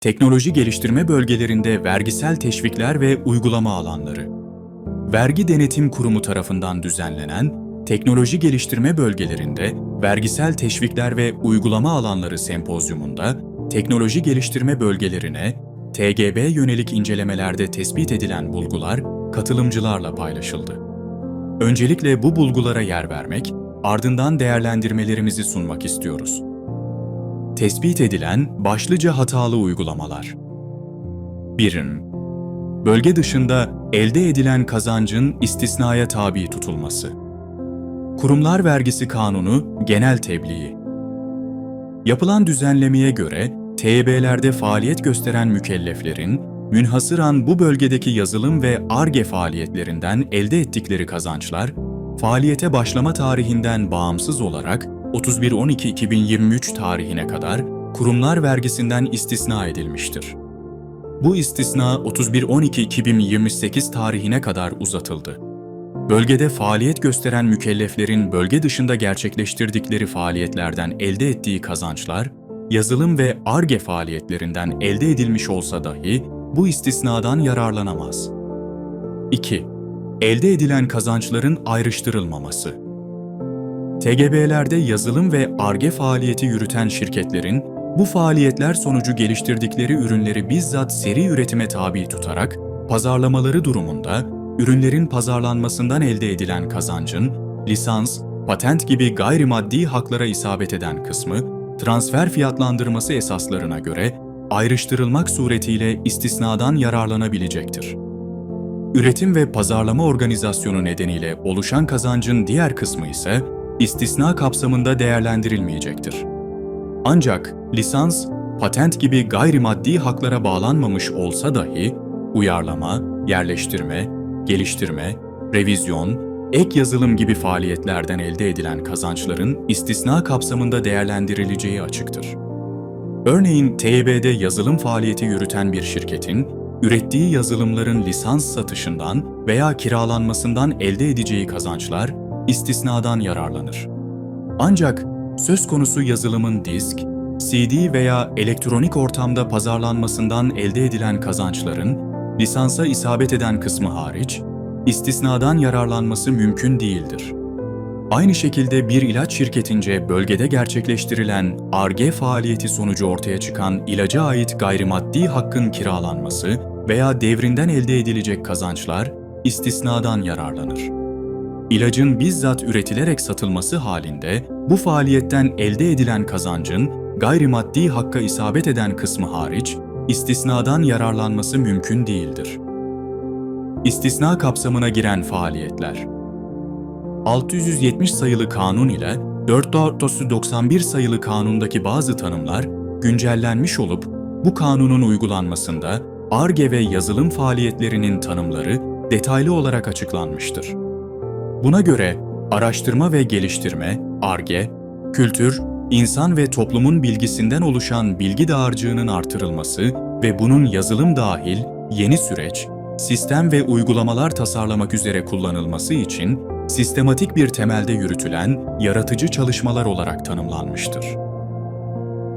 Teknoloji geliştirme bölgelerinde vergisel teşvikler ve uygulama alanları. Vergi Denetim Kurumu tarafından düzenlenen Teknoloji Geliştirme Bölgelerinde Vergisel Teşvikler ve Uygulama Alanları Sempozyumunda teknoloji geliştirme bölgelerine TGB yönelik incelemelerde tespit edilen bulgular katılımcılarla paylaşıldı. Öncelikle bu bulgulara yer vermek, ardından değerlendirmelerimizi sunmak istiyoruz. Tespit edilen başlıca hatalı uygulamalar. 1. Bölge dışında elde edilen kazancın istisnaya tabi tutulması. Kurumlar Vergisi Kanunu Genel Tebliği Yapılan düzenlemeye göre TEB'lerde faaliyet gösteren mükelleflerin münhasıran bu bölgedeki yazılım ve ARGE faaliyetlerinden elde ettikleri kazançlar faaliyete başlama tarihinden bağımsız olarak 31.12.2023 tarihine kadar kurumlar vergisinden istisna edilmiştir. Bu istisna 31.12.2028 tarihine kadar uzatıldı. Bölgede faaliyet gösteren mükelleflerin bölge dışında gerçekleştirdikleri faaliyetlerden elde ettiği kazançlar, yazılım ve ARGE faaliyetlerinden elde edilmiş olsa dahi bu istisnadan yararlanamaz. 2. Elde edilen kazançların ayrıştırılmaması. TGB'lerde yazılım ve ARGE faaliyeti yürüten şirketlerin bu faaliyetler sonucu geliştirdikleri ürünleri bizzat seri üretime tabi tutarak pazarlamaları durumunda ürünlerin pazarlanmasından elde edilen kazancın lisans, patent gibi gayrimaddi haklara isabet eden kısmı transfer fiyatlandırması esaslarına göre ayrıştırılmak suretiyle istisnadan yararlanabilecektir. Üretim ve pazarlama organizasyonu nedeniyle oluşan kazancın diğer kısmı ise istisna kapsamında değerlendirilmeyecektir. Ancak lisans, patent gibi gayrimaddi haklara bağlanmamış olsa dahi uyarlama, yerleştirme, geliştirme, revizyon, ek yazılım gibi faaliyetlerden elde edilen kazançların istisna kapsamında değerlendirileceği açıktır. Örneğin TYB'de yazılım faaliyeti yürüten bir şirketin, ürettiği yazılımların lisans satışından veya kiralanmasından elde edeceği kazançlar istisnadan yararlanır. Ancak söz konusu yazılımın disk, CD veya elektronik ortamda pazarlanmasından elde edilen kazançların lisansa isabet eden kısmı hariç istisnadan yararlanması mümkün değildir. Aynı şekilde bir ilaç şirketince bölgede gerçekleştirilen ARGE faaliyeti sonucu ortaya çıkan ilaca ait gayrimaddi hakkın kiralanması veya devrinden elde edilecek kazançlar istisnadan yararlanır. İlacın bizzat üretilerek satılması halinde bu faaliyetten elde edilen kazancın gayrimaddi hakka isabet eden kısmı hariç istisnadan yararlanması mümkün değildir. İstisna kapsamına giren faaliyetler 670 sayılı kanun ile 4 Ağustos 91 sayılı kanundaki bazı tanımlar güncellenmiş olup bu kanunun uygulanmasında ARGE ve yazılım faaliyetlerinin tanımları detaylı olarak açıklanmıştır. Buna göre araştırma ve geliştirme, ARGE, kültür, insan ve toplumun bilgisinden oluşan bilgi dağarcığının artırılması ve bunun yazılım dahil yeni süreç, sistem ve uygulamalar tasarlamak üzere kullanılması için sistematik bir temelde yürütülen yaratıcı çalışmalar olarak tanımlanmıştır.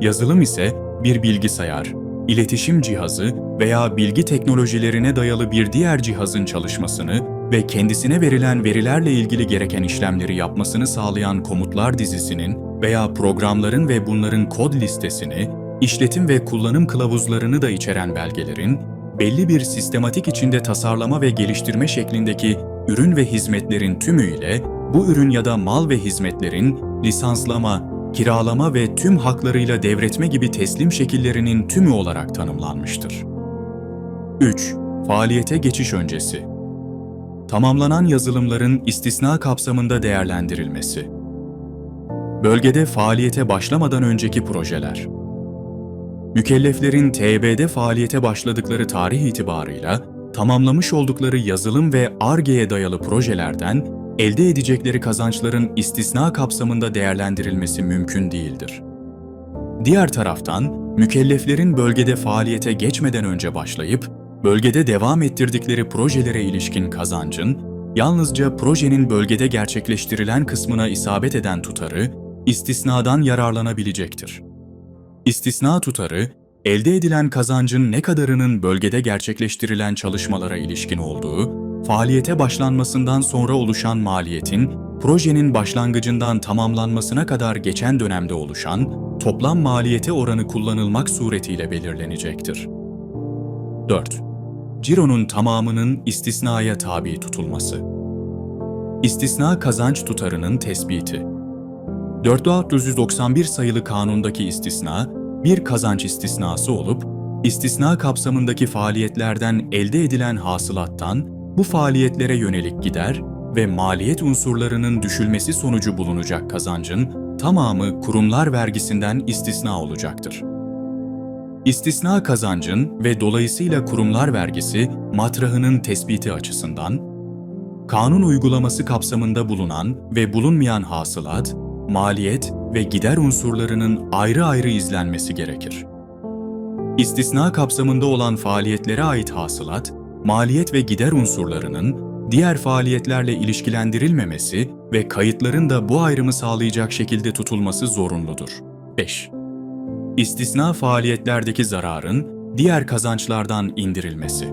Yazılım ise bir bilgisayar, iletişim cihazı veya bilgi teknolojilerine dayalı bir diğer cihazın çalışmasını ve kendisine verilen verilerle ilgili gereken işlemleri yapmasını sağlayan komutlar dizisinin veya programların ve bunların kod listesini, işletim ve kullanım kılavuzlarını da içeren belgelerin, belli bir sistematik içinde tasarlama ve geliştirme şeklindeki ürün ve hizmetlerin tümüyle bu ürün ya da mal ve hizmetlerin lisanslama, kiralama ve tüm haklarıyla devretme gibi teslim şekillerinin tümü olarak tanımlanmıştır. 3. Faaliyete geçiş öncesi Tamamlanan yazılımların istisna kapsamında değerlendirilmesi Bölgede faaliyete başlamadan önceki projeler Mükelleflerin TB'de faaliyete başladıkları tarih itibarıyla tamamlamış oldukları yazılım ve ARGE'ye dayalı projelerden elde edecekleri kazançların istisna kapsamında değerlendirilmesi mümkün değildir. Diğer taraftan, mükelleflerin bölgede faaliyete geçmeden önce başlayıp, bölgede devam ettirdikleri projelere ilişkin kazancın, yalnızca projenin bölgede gerçekleştirilen kısmına isabet eden tutarı, istisnadan yararlanabilecektir. İstisna tutarı, elde edilen kazancın ne kadarının bölgede gerçekleştirilen çalışmalara ilişkin olduğu, faaliyete başlanmasından sonra oluşan maliyetin, projenin başlangıcından tamamlanmasına kadar geçen dönemde oluşan toplam maliyete oranı kullanılmak suretiyle belirlenecektir. 4. Ciro'nun tamamının istisnaya tabi tutulması. İstisna kazanç tutarının tespiti. 4491 sayılı kanundaki istisna, bir kazanç istisnası olup, istisna kapsamındaki faaliyetlerden elde edilen hasılattan bu faaliyetlere yönelik gider ve maliyet unsurlarının düşülmesi sonucu bulunacak kazancın tamamı kurumlar vergisinden istisna olacaktır. İstisna kazancın ve dolayısıyla kurumlar vergisi matrahının tespiti açısından, kanun uygulaması kapsamında bulunan ve bulunmayan hasılat, maliyet ve gider unsurlarının ayrı ayrı izlenmesi gerekir. İstisna kapsamında olan faaliyetlere ait hasılat, maliyet ve gider unsurlarının diğer faaliyetlerle ilişkilendirilmemesi ve kayıtların da bu ayrımı sağlayacak şekilde tutulması zorunludur. 5. İstisna faaliyetlerdeki zararın diğer kazançlardan indirilmesi.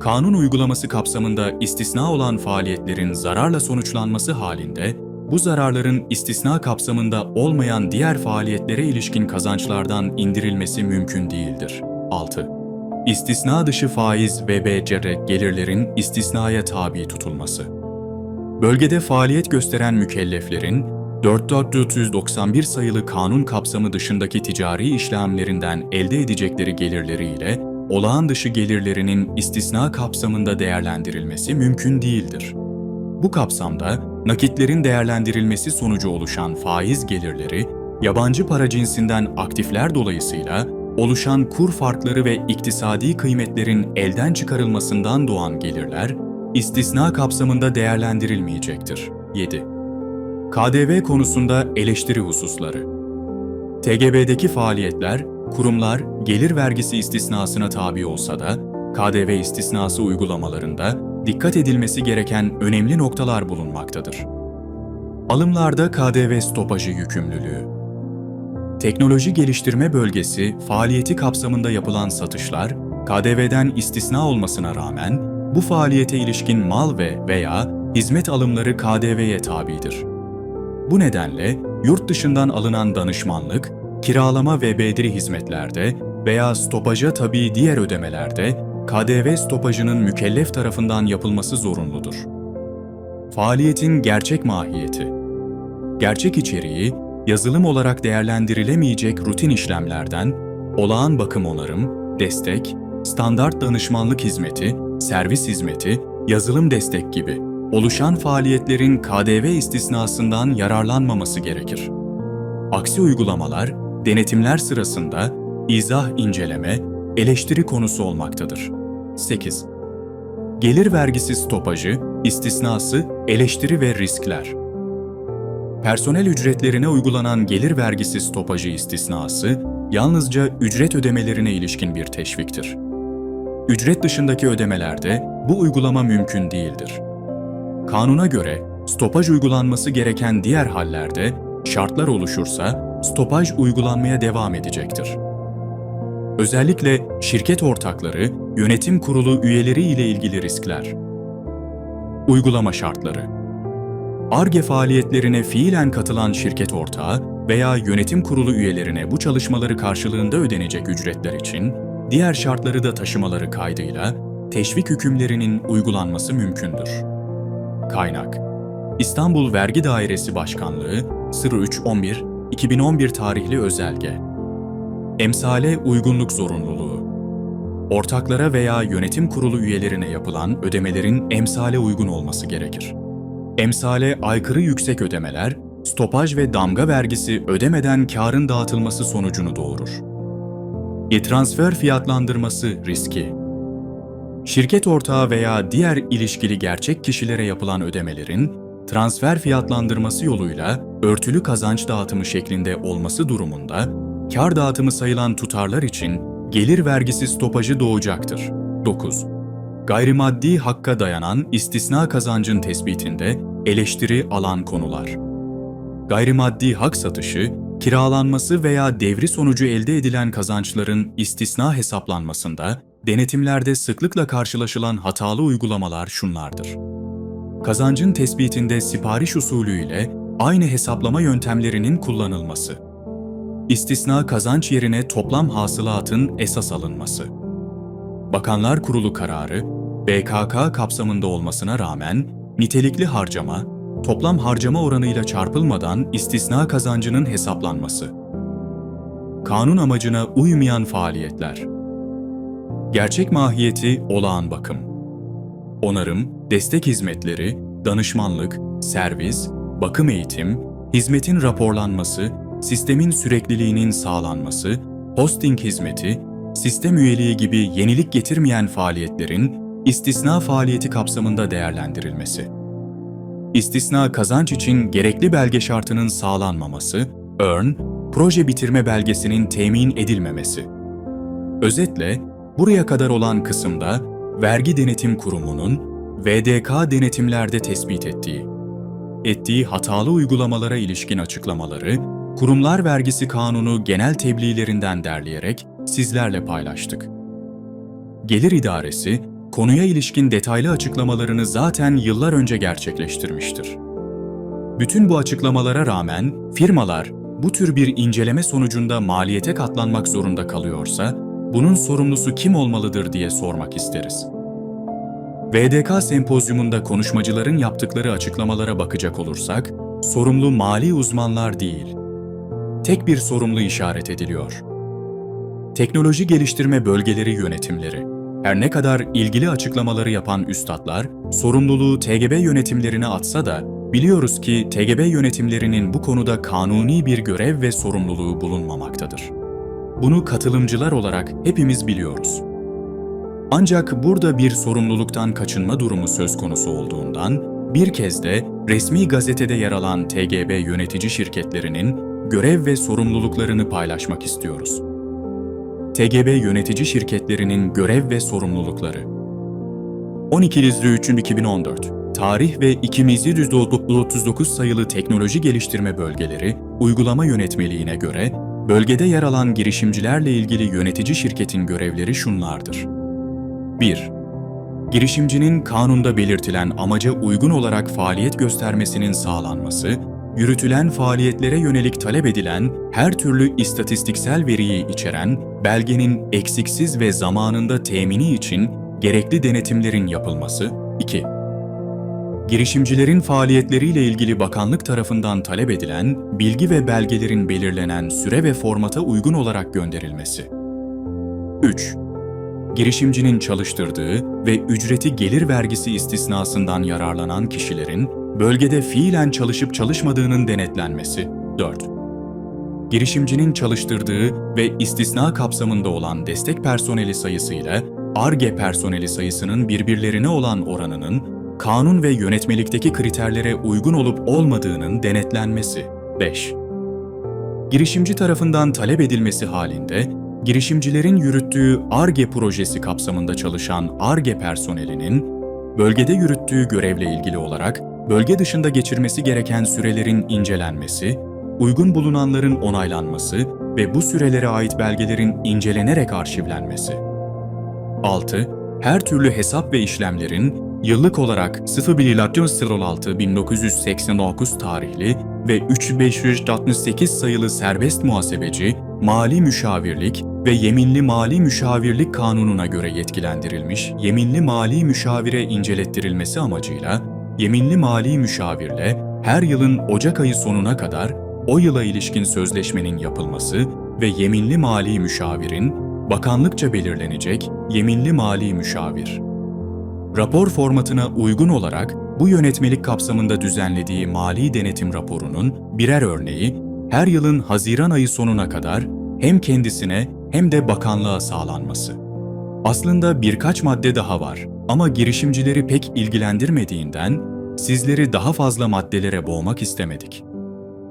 Kanun uygulaması kapsamında istisna olan faaliyetlerin zararla sonuçlanması halinde bu zararların istisna kapsamında olmayan diğer faaliyetlere ilişkin kazançlardan indirilmesi mümkün değildir. 6. İstisna dışı faiz ve BCR gelirlerin istisnaya tabi tutulması. Bölgede faaliyet gösteren mükelleflerin 4491 sayılı kanun kapsamı dışındaki ticari işlemlerinden elde edecekleri gelirleriyle olağan dışı gelirlerinin istisna kapsamında değerlendirilmesi mümkün değildir. Bu kapsamda nakitlerin değerlendirilmesi sonucu oluşan faiz gelirleri, yabancı para cinsinden aktifler dolayısıyla oluşan kur farkları ve iktisadi kıymetlerin elden çıkarılmasından doğan gelirler, istisna kapsamında değerlendirilmeyecektir. 7. KDV konusunda eleştiri hususları. TGB'deki faaliyetler, kurumlar gelir vergisi istisnasına tabi olsa da, KDV istisnası uygulamalarında dikkat edilmesi gereken önemli noktalar bulunmaktadır. Alımlarda KDV stopajı yükümlülüğü. Teknoloji geliştirme bölgesi faaliyeti kapsamında yapılan satışlar, KDV'den istisna olmasına rağmen bu faaliyete ilişkin mal ve veya hizmet alımları KDV'ye tabidir. Bu nedenle yurt dışından alınan danışmanlık, kiralama ve bedri hizmetlerde veya stopaja tabi diğer ödemelerde KDV stopajının mükellef tarafından yapılması zorunludur. Faaliyetin gerçek mahiyeti Gerçek içeriği, yazılım olarak değerlendirilemeyecek rutin işlemlerden, olağan bakım onarım, destek, standart danışmanlık hizmeti, servis hizmeti, yazılım destek gibi oluşan faaliyetlerin KDV istisnasından yararlanmaması gerekir. Aksi uygulamalar, denetimler sırasında izah inceleme, eleştiri konusu olmaktadır. 8. Gelir vergisi stopajı, istisnası, eleştiri ve riskler. Personel ücretlerine uygulanan gelir vergisi stopajı istisnası, yalnızca ücret ödemelerine ilişkin bir teşviktir. Ücret dışındaki ödemelerde bu uygulama mümkün değildir. Kanuna göre stopaj uygulanması gereken diğer hallerde şartlar oluşursa stopaj uygulanmaya devam edecektir. Özellikle şirket ortakları, yönetim kurulu üyeleri ile ilgili riskler. Uygulama şartları. ARGE faaliyetlerine fiilen katılan şirket ortağı veya yönetim kurulu üyelerine bu çalışmaları karşılığında ödenecek ücretler için diğer şartları da taşımaları kaydıyla teşvik hükümlerinin uygulanması mümkündür. Kaynak İstanbul Vergi Dairesi Başkanlığı Sırrı 311 2011 tarihli özelge Emsale uygunluk zorunluluğu Ortaklara veya yönetim kurulu üyelerine yapılan ödemelerin emsale uygun olması gerekir. Emsale aykırı yüksek ödemeler, stopaj ve damga vergisi ödemeden karın dağıtılması sonucunu doğurur. E-transfer fiyatlandırması riski Şirket ortağı veya diğer ilişkili gerçek kişilere yapılan ödemelerin transfer fiyatlandırması yoluyla örtülü kazanç dağıtımı şeklinde olması durumunda kar dağıtımı sayılan tutarlar için gelir vergisi stopajı doğacaktır. 9. Gayrimaddi hakka dayanan istisna kazancın tespitinde eleştiri alan konular. Gayrimaddi hak satışı, kiralanması veya devri sonucu elde edilen kazançların istisna hesaplanmasında denetimlerde sıklıkla karşılaşılan hatalı uygulamalar şunlardır. Kazancın tespitinde sipariş usulü ile aynı hesaplama yöntemlerinin kullanılması. İstisna kazanç yerine toplam hasılatın esas alınması. Bakanlar Kurulu kararı, BKK kapsamında olmasına rağmen nitelikli harcama, toplam harcama oranıyla çarpılmadan istisna kazancının hesaplanması. Kanun amacına uymayan faaliyetler. Gerçek mahiyeti olağan bakım. Onarım, destek hizmetleri, danışmanlık, servis, bakım eğitim, hizmetin raporlanması, sistemin sürekliliğinin sağlanması, hosting hizmeti, sistem üyeliği gibi yenilik getirmeyen faaliyetlerin istisna faaliyeti kapsamında değerlendirilmesi. İstisna kazanç için gerekli belge şartının sağlanmaması, earn, proje bitirme belgesinin temin edilmemesi. Özetle, buraya kadar olan kısımda Vergi Denetim Kurumu'nun VDK denetimlerde tespit ettiği, ettiği hatalı uygulamalara ilişkin açıklamaları, Kurumlar Vergisi Kanunu genel tebliğlerinden derleyerek sizlerle paylaştık. Gelir İdaresi, konuya ilişkin detaylı açıklamalarını zaten yıllar önce gerçekleştirmiştir. Bütün bu açıklamalara rağmen firmalar bu tür bir inceleme sonucunda maliyete katlanmak zorunda kalıyorsa, bunun sorumlusu kim olmalıdır diye sormak isteriz. VDK sempozyumunda konuşmacıların yaptıkları açıklamalara bakacak olursak, sorumlu mali uzmanlar değil, tek bir sorumlu işaret ediliyor. Teknoloji geliştirme bölgeleri yönetimleri. Her ne kadar ilgili açıklamaları yapan üstadlar, sorumluluğu TGB yönetimlerine atsa da, biliyoruz ki TGB yönetimlerinin bu konuda kanuni bir görev ve sorumluluğu bulunmamaktadır. Bunu katılımcılar olarak hepimiz biliyoruz. Ancak burada bir sorumluluktan kaçınma durumu söz konusu olduğundan, bir kez de resmi gazetede yer alan TGB yönetici şirketlerinin görev ve sorumluluklarını paylaşmak istiyoruz. TGB yönetici şirketlerinin görev ve sorumlulukları 12 Lizri 3 2014 Tarih ve 2739 sayılı teknoloji geliştirme bölgeleri uygulama yönetmeliğine göre bölgede yer alan girişimcilerle ilgili yönetici şirketin görevleri şunlardır. 1. Girişimcinin kanunda belirtilen amaca uygun olarak faaliyet göstermesinin sağlanması, yürütülen faaliyetlere yönelik talep edilen her türlü istatistiksel veriyi içeren belgenin eksiksiz ve zamanında temini için gerekli denetimlerin yapılması. 2. Girişimcilerin faaliyetleriyle ilgili bakanlık tarafından talep edilen bilgi ve belgelerin belirlenen süre ve formata uygun olarak gönderilmesi. 3 girişimcinin çalıştırdığı ve ücreti gelir vergisi istisnasından yararlanan kişilerin bölgede fiilen çalışıp çalışmadığının denetlenmesi. 4. Girişimcinin çalıştırdığı ve istisna kapsamında olan destek personeli sayısıyla ARGE personeli sayısının birbirlerine olan oranının kanun ve yönetmelikteki kriterlere uygun olup olmadığının denetlenmesi. 5. Girişimci tarafından talep edilmesi halinde girişimcilerin yürüttüğü ARGE projesi kapsamında çalışan ARGE personelinin bölgede yürüttüğü görevle ilgili olarak bölge dışında geçirmesi gereken sürelerin incelenmesi, uygun bulunanların onaylanması ve bu sürelere ait belgelerin incelenerek arşivlenmesi. 6. Her türlü hesap ve işlemlerin yıllık olarak 01 1989 tarihli ve 3568 sayılı serbest muhasebeci, mali müşavirlik ve yeminli mali müşavirlik kanununa göre yetkilendirilmiş yeminli mali müşavire incelettirilmesi amacıyla yeminli mali müşavirle her yılın Ocak ayı sonuna kadar o yıla ilişkin sözleşmenin yapılması ve yeminli mali müşavirin bakanlıkça belirlenecek yeminli mali müşavir. Rapor formatına uygun olarak bu yönetmelik kapsamında düzenlediği mali denetim raporunun birer örneği her yılın Haziran ayı sonuna kadar hem kendisine hem de bakanlığa sağlanması. Aslında birkaç madde daha var ama girişimcileri pek ilgilendirmediğinden sizleri daha fazla maddelere boğmak istemedik.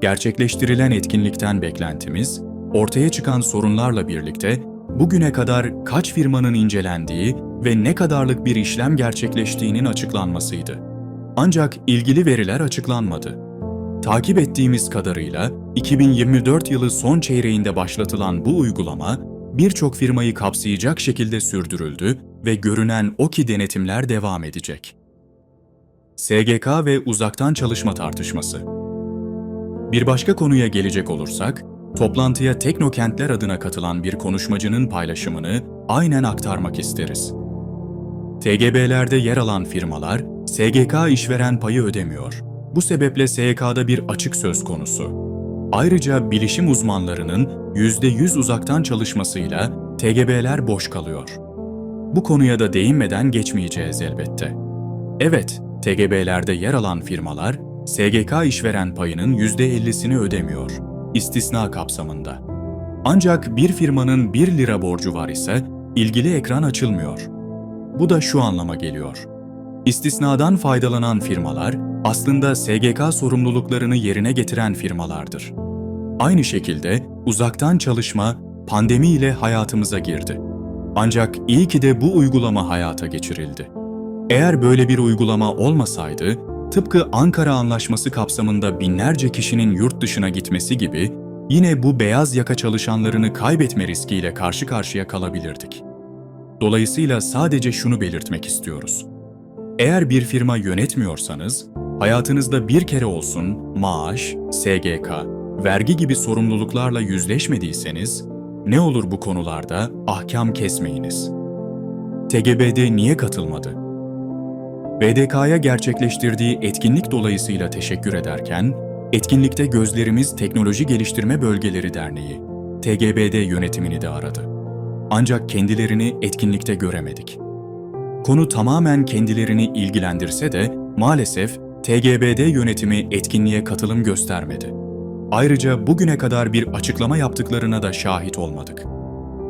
Gerçekleştirilen etkinlikten beklentimiz, ortaya çıkan sorunlarla birlikte bugüne kadar kaç firmanın incelendiği ve ne kadarlık bir işlem gerçekleştiğinin açıklanmasıydı. Ancak ilgili veriler açıklanmadı. takip ettiğimiz kadarıyla 2024 yılı son çeyreğinde başlatılan bu uygulama birçok firmayı kapsayacak şekilde sürdürüldü ve görünen o ki denetimler devam edecek. SGK ve uzaktan çalışma tartışması. Bir başka konuya gelecek olursak, toplantıya Teknokentler adına katılan bir konuşmacının paylaşımını aynen aktarmak isteriz. TGB'lerde yer alan firmalar SGK işveren payı ödemiyor. Bu sebeple SGK'da bir açık söz konusu. Ayrıca bilişim uzmanlarının %100 uzaktan çalışmasıyla TGB'ler boş kalıyor. Bu konuya da değinmeden geçmeyeceğiz elbette. Evet, TGB'lerde yer alan firmalar SGK işveren payının %50'sini ödemiyor, istisna kapsamında. Ancak bir firmanın 1 lira borcu var ise ilgili ekran açılmıyor. Bu da şu anlama geliyor. İstisnadan faydalanan firmalar aslında SGK sorumluluklarını yerine getiren firmalardır. Aynı şekilde uzaktan çalışma pandemi ile hayatımıza girdi. Ancak iyi ki de bu uygulama hayata geçirildi. Eğer böyle bir uygulama olmasaydı, tıpkı Ankara Anlaşması kapsamında binlerce kişinin yurt dışına gitmesi gibi yine bu beyaz yaka çalışanlarını kaybetme riskiyle karşı karşıya kalabilirdik. Dolayısıyla sadece şunu belirtmek istiyoruz. Eğer bir firma yönetmiyorsanız, hayatınızda bir kere olsun maaş, SGK, vergi gibi sorumluluklarla yüzleşmediyseniz, ne olur bu konularda ahkam kesmeyiniz. TGB'de niye katılmadı? BDK'ya gerçekleştirdiği etkinlik dolayısıyla teşekkür ederken, etkinlikte gözlerimiz Teknoloji Geliştirme Bölgeleri Derneği, TGBD yönetimini de aradı. Ancak kendilerini etkinlikte göremedik. Konu tamamen kendilerini ilgilendirse de maalesef TGBD yönetimi etkinliğe katılım göstermedi. Ayrıca bugüne kadar bir açıklama yaptıklarına da şahit olmadık.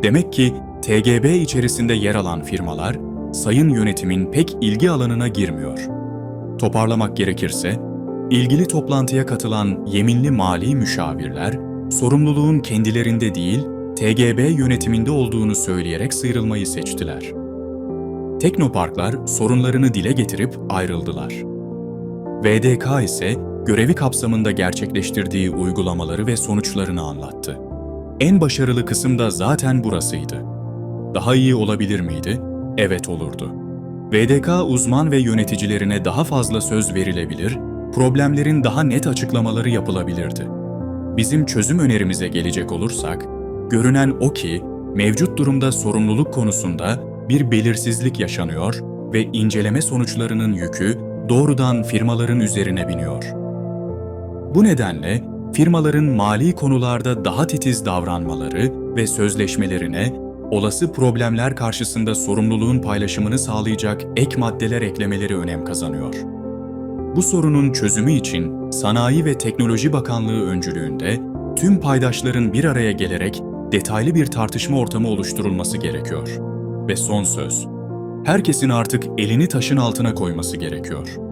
Demek ki TGB içerisinde yer alan firmalar sayın yönetimin pek ilgi alanına girmiyor. Toparlamak gerekirse, ilgili toplantıya katılan yeminli mali müşavirler sorumluluğun kendilerinde değil, TGB yönetiminde olduğunu söyleyerek sıyrılmayı seçtiler. Teknoparklar sorunlarını dile getirip ayrıldılar. VDK ise görevi kapsamında gerçekleştirdiği uygulamaları ve sonuçlarını anlattı. En başarılı kısım da zaten burasıydı. Daha iyi olabilir miydi? Evet olurdu. VDK uzman ve yöneticilerine daha fazla söz verilebilir, problemlerin daha net açıklamaları yapılabilirdi. Bizim çözüm önerimize gelecek olursak, görünen o ki mevcut durumda sorumluluk konusunda bir belirsizlik yaşanıyor ve inceleme sonuçlarının yükü doğrudan firmaların üzerine biniyor. Bu nedenle firmaların mali konularda daha titiz davranmaları ve sözleşmelerine olası problemler karşısında sorumluluğun paylaşımını sağlayacak ek maddeler eklemeleri önem kazanıyor. Bu sorunun çözümü için Sanayi ve Teknoloji Bakanlığı öncülüğünde tüm paydaşların bir araya gelerek detaylı bir tartışma ortamı oluşturulması gerekiyor. Ve son söz, herkesin artık elini taşın altına koyması gerekiyor.